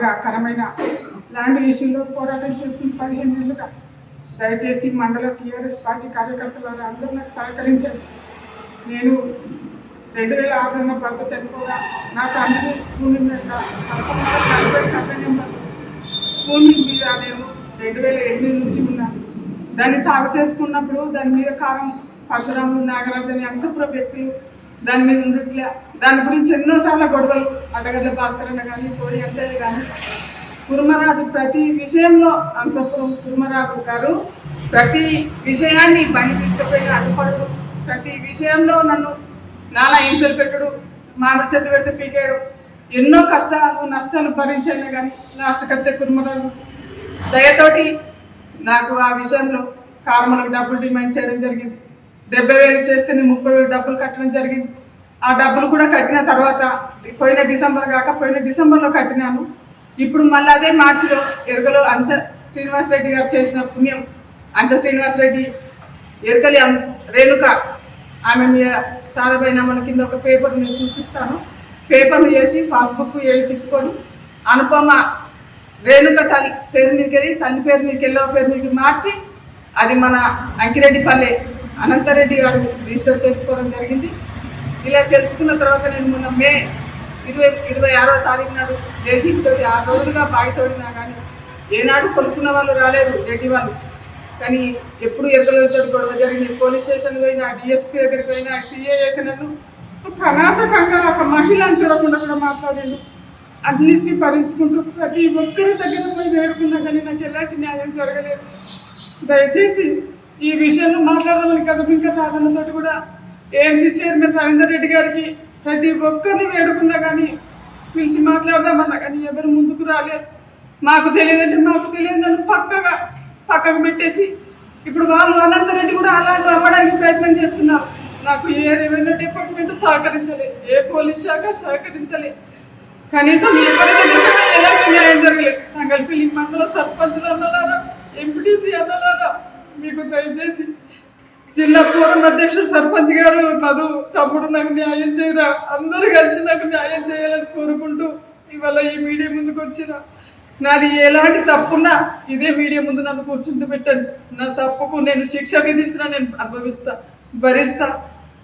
కరమైన ల్యాండ్ ఇష్యూలో పోరాటం చేస్తుంది పదిహేను నెలలుగా దయచేసి మండల టీఆర్ఎస్ పార్టీ కార్యకర్తలు అందరూ నాకు సహకరించండి. నేను రెండు వేల ఆరులో భర్త చనిపోగా నా తండ్రి భూమి మీద భూమి మీద నేను రెండు వేల ఎనిమిది నుంచి ఉన్నాను దాన్ని సాగు చేసుకున్నప్పుడు దాని మీద కారం పరశురాములు నాగరాజు అని అంశపుర వ్యక్తులు దాని మీద ఉండట్లే దాని గురించి ఎన్నోసార్లు గొడవలు అడ్డగడ్డ భాస్కర్ అన్న కానీ కోడి అంతయ్య కానీ కుర్మరాజు ప్రతి విషయంలో అంశపురం కుర్మరాజు గారు ప్రతి విషయాన్ని బండి తీసుకుపోయిన అడ్డుపడు ప్రతి విషయంలో నన్ను నానా హింసలు పెట్టడు మామిడి చెట్లు పెడితే పీకేయడు ఎన్నో కష్టాలు నష్టాలు భరించైనా కానీ లాస్ట్కత్తే కుర్మరాజు. దయతోటి నాకు ఆ విషయంలో కార్మలకు డబ్బులు డిమాండ్ చేయడం జరిగింది. డెబ్బై వేలు చేస్తే నేను ముప్పై వేలు డబ్బులు కట్టడం జరిగింది. ఆ డబ్బులు కూడా కట్టిన తర్వాత పోయిన డిసెంబర్ కాక పోయిన డిసెంబర్లో కట్టినాను. ఇప్పుడు మళ్ళీ అదే మార్చిలో ఎరుకలో అంచ శ్రీనివాసరెడ్డి గారు చేసిన పుణ్యం అంచ శ్రీనివాసరెడ్డి ఎరుకలి రేణుక ఆమె మీద సారభైన మన కింద ఒక పేపర్ నేను చూపిస్తాను. పేపర్లు చేసి పాస్బుక్ వేయించుకొని అనుపమ రేణుక తల్లి పేరు మీదకి వెళ్ళి తల్లి పేరు మీదకి ఎల్లో పేరు మీదకి మార్చి అది మన అంకిరెడ్డిపల్లె అనంతరెడ్డి గారు రిజిస్టర్ చేసుకోవడం జరిగింది. ఇలా తెలుసుకున్న తర్వాత నేను మొన్న మే ఇరవై ఇరవై ఆరో తారీఖు నాడు జేసీబీ తోటి ఆరు రోజులుగా బావి తోడినా కానీ ఏనాడు కొనుక్కున్న వాళ్ళు రాలేదు రెడ్డి వాళ్ళు. కానీ ఎప్పుడు ఎరుకలతో గొడవ జరిగింది పోలీస్ స్టేషన్ పోయినా డిఎస్పీ దగ్గరికి పోయినా సిఏ అయితే నన్ను కనాచకంగా ఒక మహిళను చూడకుండా కూడా మాట్లాడాను అన్నింటినీ భరించుకుంటూ ప్రతి ఒక్కరి దగ్గర పోయి వేడుకున్నా కానీ నాకు ఎలాంటి న్యాయం జరగలేదు. దయచేసి ఈ విషయంలో మాట్లాడదామని కసబింకర్ రాజన్నతో కూడా ఏఎంసీ చైర్మన్ రవీందర్ రెడ్డి గారికి ప్రతి ఒక్కరిని వేడుకున్నా కానీ పిలిచి మాట్లాడదామన్నా కానీ ఎవరు ముందుకు రాలేరు. మాకు తెలియదంటే మాకు తెలియదు పక్కగా పక్కకు పెట్టేసి. ఇప్పుడు వాళ్ళు అనంతరెడ్డి కూడా అలాంటి అవ్వడానికి ప్రయత్నం చేస్తున్నారు. నాకు ఏ రెవెన్యూ డిపార్ట్మెంట్ సహకరించలే ఏ పోలీస్ శాఖ సహకరించలే కనీసం ఎవరి ఎలాంటి న్యాయం జరగలేదు. తంగల్పల్లి మండల సర్పంచ్లు అన్నలారా ఎంపీటీసీ అన్నలారా మీకు దయచేసి జిల్లా పూర్వం అధ్యక్షుడు సర్పంచ్ గారు కాదు తమ్ముడు నాకు న్యాయం చేయరా? అందరూ కలిసి నాకు న్యాయం చేయాలని కోరుకుంటూ ఇవాళ ఈ మీడియా ముందుకు వచ్చిన. నాది ఎలాంటి తప్పున్నా ఇదే మీడియా ముందు నన్ను కూర్చుంటూ పెట్టండి. నా తప్పుకు నేను శిక్ష విధించినా నేను అనుభవిస్తా భరిస్తా.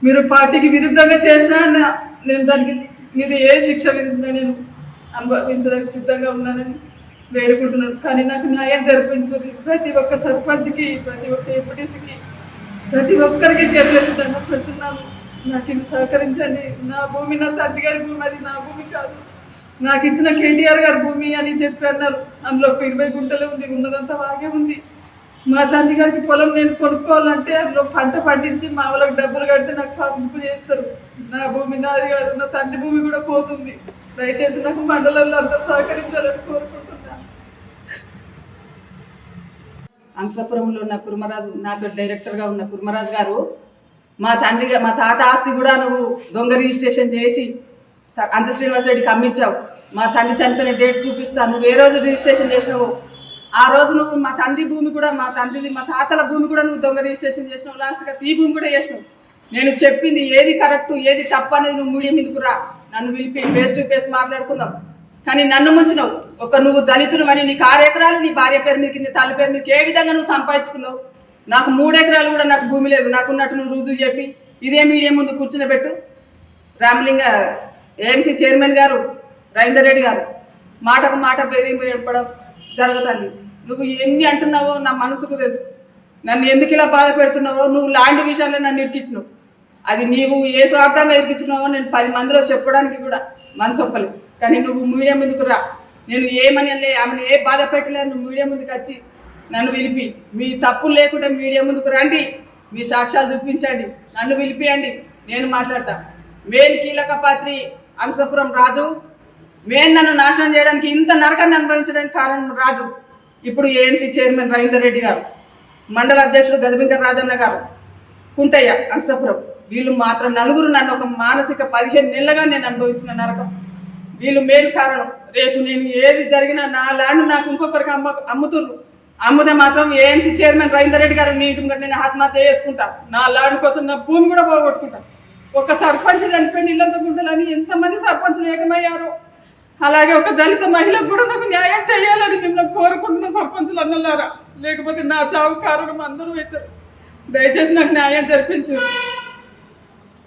మీరు పార్టీకి విరుద్ధంగా చేసినా నేను దానికి మీరు ఏ శిక్ష విధించినా నేను అనుభవించడానికి సిద్ధంగా ఉన్నానని వేడుకుంటున్నాను. కానీ నాకు న్యాయం జరిపించారు ప్రతి ఒక్క సర్పంచ్కి ప్రతి ఒక్క ఎంపీటీసీకి ప్రతి ఒక్కరికి చేతులెత్తి దండం పెడుతున్నాను. నాకు ఇది సహకరించండి. నా భూమి నా తండ్రి గారి భూమి అది నా భూమి కాదు. నాకు ఇచ్చిన కేటీఆర్ గారి భూమి అని చెప్పి అన్నారు. అందులో ఒక ఇరవై గుంటలే ఉంది. ఉన్నదంతా వాగే ఉంది. మా తండ్రి గారికి పొలం నేను కొనుక్కోవాలంటే అందులో పంట పండించి మా వాళ్ళకి డబ్బులు కడితే నాకు పాస్బుక్ చేస్తారు. నా భూమి నాది కాదు. నా తండ్రి భూమి కూడా పోతుంది. దయచేసి నాకు మండలంలో అందరూ సహకరించాలని కోరుకుంటున్నాను. అంశపురంలో ఉన్న కుర్మరాజు నాతో డైరెక్టర్గా ఉన్న కుర్మరాజు గారు మా తండ్రిగా మా తాత ఆస్తి కూడా నువ్వు దొంగ రిజిస్ట్రేషన్ చేసి త- అంచ శ్రీనివాసరెడ్డికి అమ్మించావు. మా తండ్రి చనిపోయిన డేట్ చూపిస్తా నువ్వు ఏ రోజు రిజిస్ట్రేషన్ చేసినావు. ఆ రోజు నువ్వు మా తండ్రి భూమి కూడా మా తండ్రిది మా తాతల భూమి కూడా నువ్వు దొంగ రిజిస్ట్రేషన్ చేసినావు. లాస్ట్గా ఈ భూమి కూడా చేసినావు. నేను చెప్పింది ఏది కరెక్ట్ ఏది తప్పు అనేది నువ్వు మీడియా మీదకు నన్ను పిలిపి ఫేస్ టు ఫేస్ మాట్లాడుకుందాం. కానీ నన్ను ముంచినావు. ఒక నువ్వు దళితులు అని నీకు ఆరు ఎకరాలు నీ భార్య పేరు మీదకి నీ తల్లి పేరు మీదకి ఏ విధంగా నువ్వు సంపాదించుకున్నావు. నాకు మూడు ఎకరాలు కూడా నాకు భూమి లేదు నాకున్నట్టు నువ్వు రుజువు చెప్పి ఇదే మీడియా ముందు కూర్చునిపెట్టు రామలింగ ఏఎంసీ చైర్మన్ గారు రవీందర్ రెడ్డి గారు మాటకు మాట బెదిరింపడం జరుగుతుంది నువ్వు ఎన్ని అంటున్నావో నా మనసుకు తెలుసు. నన్ను ఎందుకు ఇలా బాధ పెడుతున్నావో నువ్వు లాంటి విషయాల్లో నన్ను ఇరికించినావు అది నీవు ఏ స్వార్థంగా ఇరికించినావో నేను పది మందిలో చెప్పడానికి కూడా మనసు ఒప్పలేదు కానీ నువ్వు మీడియా ముందుకు రా. నేను ఏమని ఆమెను ఏ బాధ పెట్టలేదు నువ్వు మీడియా ముందుకు వచ్చి నన్ను పిలిపి మీ తప్పులు లేకుండా మీడియా ముందుకు రండి. మీ సాక్ష్యాలు చూపించండి. నన్ను పిలిపియండి నేను మాట్లాడతా. మేన్ కీలక పాత్రి అంశపురం రాజు. మేన్ నన్ను నాశనం చేయడానికి ఇంత నరకాన్ని అనుభవించడానికి కారణం రాజు. ఇప్పుడు ఏఎంసీ చైర్మన్ రవీందర్ రెడ్డి గారు. మండల అధ్యక్షుడు గజబింకర్ రాజన్న గారు. కుంటయ్య అంశపురం. వీళ్ళు మాత్రం నలుగురు నన్ను ఒక మానసిక పదిహేను నెలలుగా నేను అనుభవించిన నరకం. వీళ్ళు మేలు కారణం. రేపు నేను ఏది జరిగినా నా ల్యాండ్ నాకు ఇంకొకరికి అమ్మ అమ్ముతుర్రు. అమ్ముతే మాత్రం ఏఎంసీ చైర్మన్ రవీందర్ రెడ్డి గారు నీటుగా నేను ఆత్మహత్య చేసుకుంటా. నా ల్యాండ్ కోసం నా భూమి కూడా పోగొట్టుకుంటా. ఒక సర్పంచ్ చనిపోయిన ఇల్లంత గుంటలని ఎంతమంది సర్పంచ్లు ఏకమయ్యారో. అలాగే ఒక దళిత మహిళకు కూడా నాకు న్యాయం చేయాలని మిమ్మల్ని కోరుకుంటున్న సర్పంచులు అన్నలారా. లేకపోతే నా చావు కారణం అందరూ అవుతారు దయచేసి నాకు న్యాయం జరిపించు.